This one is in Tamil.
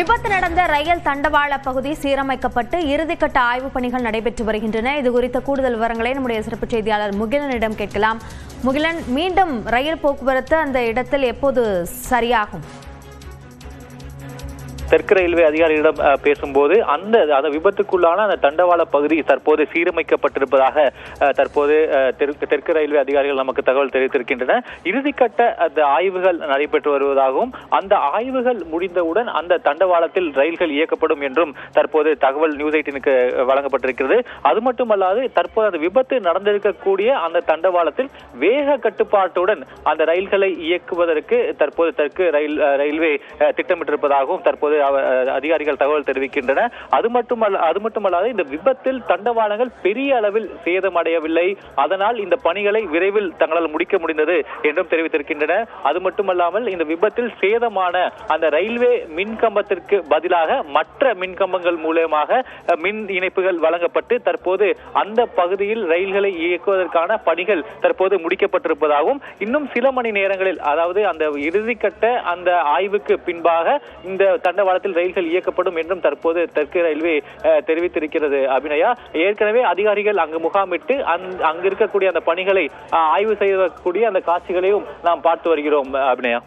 விபத்து நடந்த ரயில் தண்டவாள பகுதி சீரமைக்கப்பட்டு இறுதிக்கட்ட ஆய்வுப் பணிகள் நடைபெற்று வருகின்றன. இது குறித்த கூடுதல் விவரங்களை நம்முடைய சிறப்பு செய்தியாளர் முகிலனிடம் கேட்கலாம். முகிலன் மீண்டும் ரயில் போக்குவரத்து அந்த இடத்தில் எப்போது சரியாகும்? தெற்கு ரயில்வே அதிகாரிகளிடம் பேசும்போது அந்த அந்த விபத்துக்குள்ளான அந்த தண்டவாள பகுதி தற்போது சீரமைக்கப்பட்டிருப்பதாக தற்போது தெற்கு தெற்கு ரயில்வே அதிகாரிகள் நமக்கு தகவல் தெரிவித்திருக்கின்றன. இறுதிக்கட்ட அந்த ஆய்வுகள் நடைபெற்று வருவதாகவும் அந்த ஆய்வுகள் முடிந்தவுடன் அந்த தண்டவாளத்தில் ரயில்கள் இயக்கப்படும் என்றும் தற்போது தகவல் நியூஸ் எயிட்டினுக்கு வழங்கப்பட்டிருக்கிறது. அது மட்டுமல்லாது தற்போது அந்த விபத்து நடந்திருக்கக்கூடிய அந்த தண்டவாளத்தில் வேக கட்டுப்பாட்டுடன் அந்த ரயில்களை இயக்குவதற்கு தற்போது தெற்கு ரயில் ரயில்வே திட்டமிட்டிருப்பதாகவும் தற்போது அதிகாரிகள் தகவல் தெரிவிக்கின்றன. அது மட்டுமல்ல அது மட்டுமல்லாது இந்த விபத்தில் தண்டவாளங்கள் பெரிய அளவில் சேதமடையவில்லை. அதனால் இந்த பணிகளை விரைவில் தங்களால் முடிக்க முடிந்தது என்றும் தெரிவித்திருக்கின்றன. அது மட்டுமல்லாமல் இந்த விபத்தில் சேதமான அந்த ரயில்வே மின்கம்பத்திற்கு பதிலாக மற்ற மின்கம்பங்கள் மூலமாக மின் இணைப்புகள் வழங்கப்பட்டு தற்போது அந்த பகுதியில் ரயில்களை இயக்குவதற்கான பணிகள் தற்போது முடிக்கப்பட்டிருப்பதாகவும் இன்னும் சில மணி நேரங்களில் அதாவது அந்த இறுதிக்கட்ட அந்த ஆய்வுக்கு பின்பாக இந்த தண்டவாளத்தில் ரயில்கள் இயக்கப்படும் என்றும் தற்போது தெற்கு ரயில்வே அஹ், தெரிவித்திருக்கிறது அபிநயா. ஏற்கனவே அதிகாரிகள் அங்கு முகாமிட்டு அங்- அங்கு இருக்கக்கூடிய அந்த பணிகளை ஆய்வு செய்யக்கூடிய அந்த காட்சிகளையும் நாம் பார்த்து வருகிறோம் அபிநயா.